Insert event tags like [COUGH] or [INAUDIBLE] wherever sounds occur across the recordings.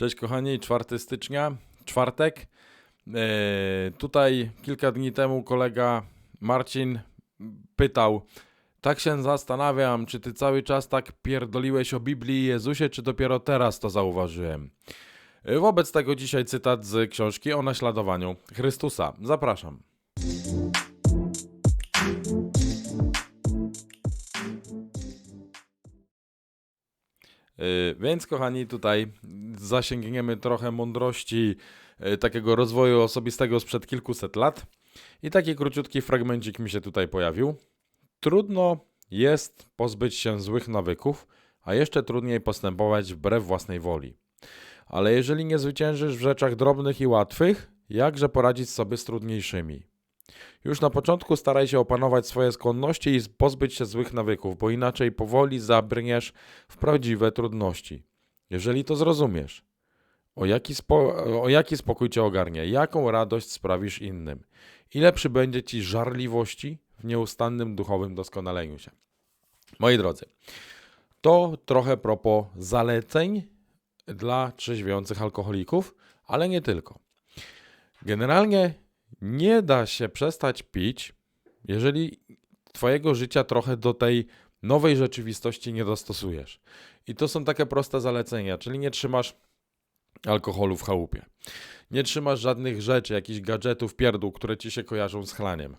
Cześć kochani, 4 stycznia, czwartek. E, tutaj kilka dni temu kolega Marcin pytał, tak się zastanawiam, czy ty cały czas tak pierdoliłeś o Biblii i Jezusie, czy dopiero teraz to zauważyłem. E, wobec tego dzisiaj cytat z książki o naśladowaniu Chrystusa. Zapraszam. Więc, kochani, tutaj zasięgniemy trochę mądrości y, takiego rozwoju osobistego sprzed kilkuset lat. I taki króciutki fragmencik mi się tutaj pojawił. Trudno jest pozbyć się złych nawyków, a jeszcze trudniej postępować wbrew własnej woli. Ale jeżeli nie zwyciężysz w rzeczach drobnych i łatwych, jakże poradzić sobie z trudniejszymi? Już na początku staraj się opanować swoje skłonności i pozbyć się złych nawyków, bo inaczej powoli zabrniesz w prawdziwe trudności. Jeżeli to zrozumiesz, o jaki, o jaki spokój cię ogarnie, jaką radość sprawisz innym, ile przybędzie ci żarliwości w nieustannym duchowym doskonaleniu się. Moi drodzy, to trochę propos zaleceń dla trzeźwiących alkoholików, ale nie tylko. Generalnie nie da się przestać pić, jeżeli twojego życia trochę do tej nowej rzeczywistości nie dostosujesz. I to są takie proste zalecenia, czyli nie trzymasz alkoholu w chałupie. Nie trzymasz żadnych rzeczy, jakichś gadżetów, pierdół, które ci się kojarzą z chlaniem.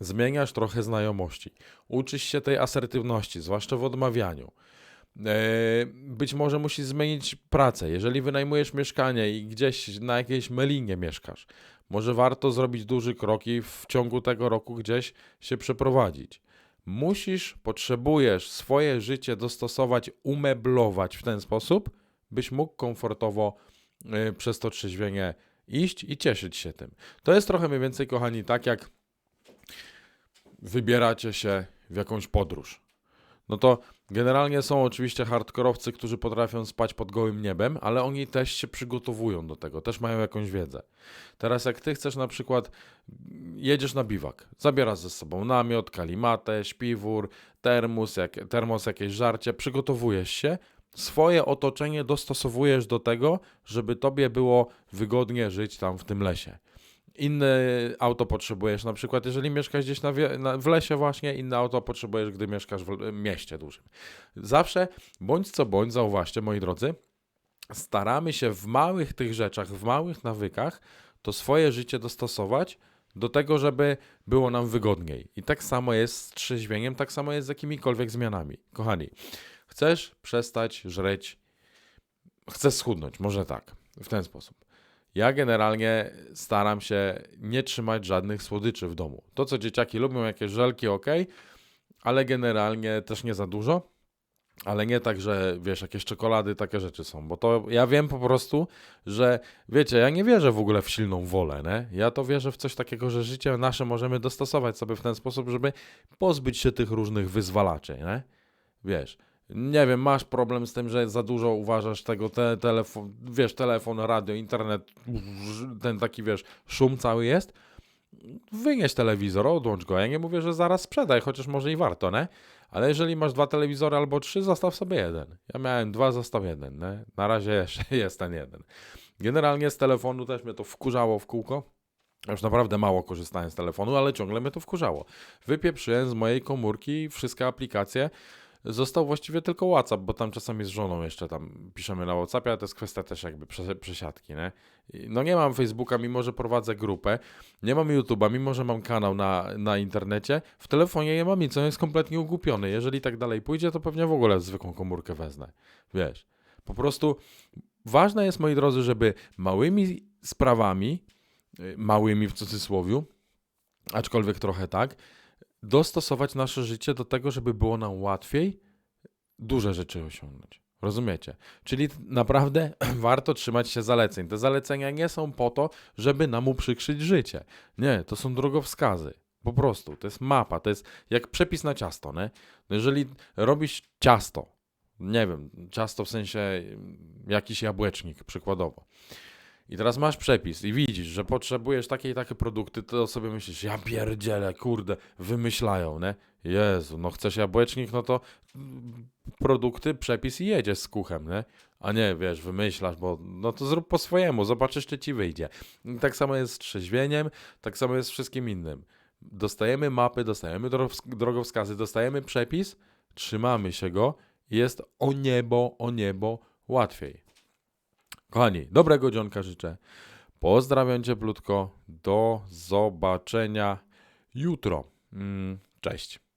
Zmieniasz trochę znajomości. Uczysz się tej asertywności, zwłaszcza w odmawianiu. E, Być może musisz zmienić pracę. Jeżeli wynajmujesz mieszkanie i gdzieś na jakiejś melinie mieszkasz, może warto zrobić duży krok i w ciągu tego roku gdzieś się przeprowadzić. Musisz, potrzebujesz swoje życie dostosować, umeblować w ten sposób, byś mógł komfortowo y, przez to trzeźwienie iść i cieszyć się tym. To jest trochę mniej więcej, kochani, tak jak wybieracie się w jakąś podróż. No to generalnie są oczywiście hardkorowcy, którzy potrafią spać pod gołym niebem, ale oni też się przygotowują do tego, też mają jakąś wiedzę. Teraz jak ty chcesz na przykład, jedziesz na biwak, zabierasz ze sobą namiot, kalimatę, śpiwór, termos, jak, termos jakieś żarcie, przygotowujesz się, swoje otoczenie dostosowujesz do tego, żeby tobie było wygodnie żyć tam w tym lesie. Inne auto potrzebujesz, na przykład jeżeli mieszkasz gdzieś na, na, w lesie właśnie, inne auto potrzebujesz, gdy mieszkasz w mieście dużym. Zawsze, bądź co bądź, zauważcie moi drodzy, staramy się w małych tych rzeczach, w małych nawykach to swoje życie dostosować do tego, żeby było nam wygodniej. I tak samo jest z trzeźwieniem, tak samo jest z jakimikolwiek zmianami. Kochani, chcesz przestać żreć, chcesz schudnąć, może tak, w ten sposób. Ja generalnie staram się nie trzymać żadnych słodyczy w domu. To, co dzieciaki lubią, jakieś żelki, ok, ale generalnie też nie za dużo. Ale nie tak, że wiesz, jakieś czekolady, takie rzeczy są, bo to ja wiem po prostu, że wiecie, ja nie wierzę w ogóle w silną wolę, nie? Ja to wierzę w coś takiego, że życie nasze możemy dostosować sobie w ten sposób, żeby pozbyć się tych różnych wyzwalaczy, nie? Wiesz, nie wiem, masz problem z tym, że za dużo uważasz tego, te, telefon, wiesz, telefon, radio, internet, ten taki, wiesz, szum cały jest, wynieś telewizor, odłącz go. Ja nie mówię, że zaraz sprzedaj, chociaż może i warto, nie? Ale jeżeli masz dwa telewizory albo trzy, zostaw sobie jeden. Ja miałem dwa, zostaw jeden, nie? Na razie jeszcze [LAUGHS] jest ten jeden. Generalnie z telefonu też mnie to wkurzało w kółko. Już naprawdę mało korzystałem z telefonu, ale ciągle mnie to wkurzało. Wypieprzyłem z mojej komórki wszystkie aplikacje. Został właściwie tylko WhatsApp, bo tam czasami z żoną jeszcze tam piszemy na WhatsAppie, ale to jest kwestia też jakby przesi- przesiadki, nie? No nie mam Facebooka, mimo że prowadzę grupę, nie mam YouTube'a, mimo że mam kanał na, na internecie, w telefonie nie mam nic, on jest kompletnie ugłupiony. Jeżeli tak dalej pójdzie, to pewnie w ogóle zwykłą komórkę wezmę, wiesz. Po prostu ważne jest, moi drodzy, żeby małymi sprawami, y, małymi w cudzysłowie, aczkolwiek trochę tak, dostosować nasze życie do tego, żeby było nam łatwiej duże rzeczy osiągnąć. Rozumiecie? Czyli naprawdę [CLEARS THROAT] warto trzymać się zaleceń. Te zalecenia nie są po to, żeby nam uprzykrzyć życie. Nie, to są drogowskazy. Po prostu, to jest mapa, to jest jak przepis na ciasto, nie? No jeżeli robisz ciasto, nie wiem, ciasto w sensie jakiś jabłecznik przykładowo, i teraz masz przepis i widzisz, że potrzebujesz takie i takie produkty, to sobie myślisz, ja pierdzielę, kurde, wymyślają, nie? Jezu, no chcesz jabłecznik, no to produkty, przepis i jedziesz z kuchem, nie? A nie, wiesz, wymyślasz, bo no to zrób po swojemu, zobaczysz, czy ci wyjdzie. I tak samo jest z trzeźwieniem, tak samo jest z wszystkim innym. Dostajemy mapy, dostajemy drogowsk- drogowskazy, dostajemy przepis, trzymamy się go i jest o niebo, o niebo łatwiej. Kochani, dobrego dzionka życzę. Pozdrawiam cieplutko. Do zobaczenia jutro. Mm, Cześć.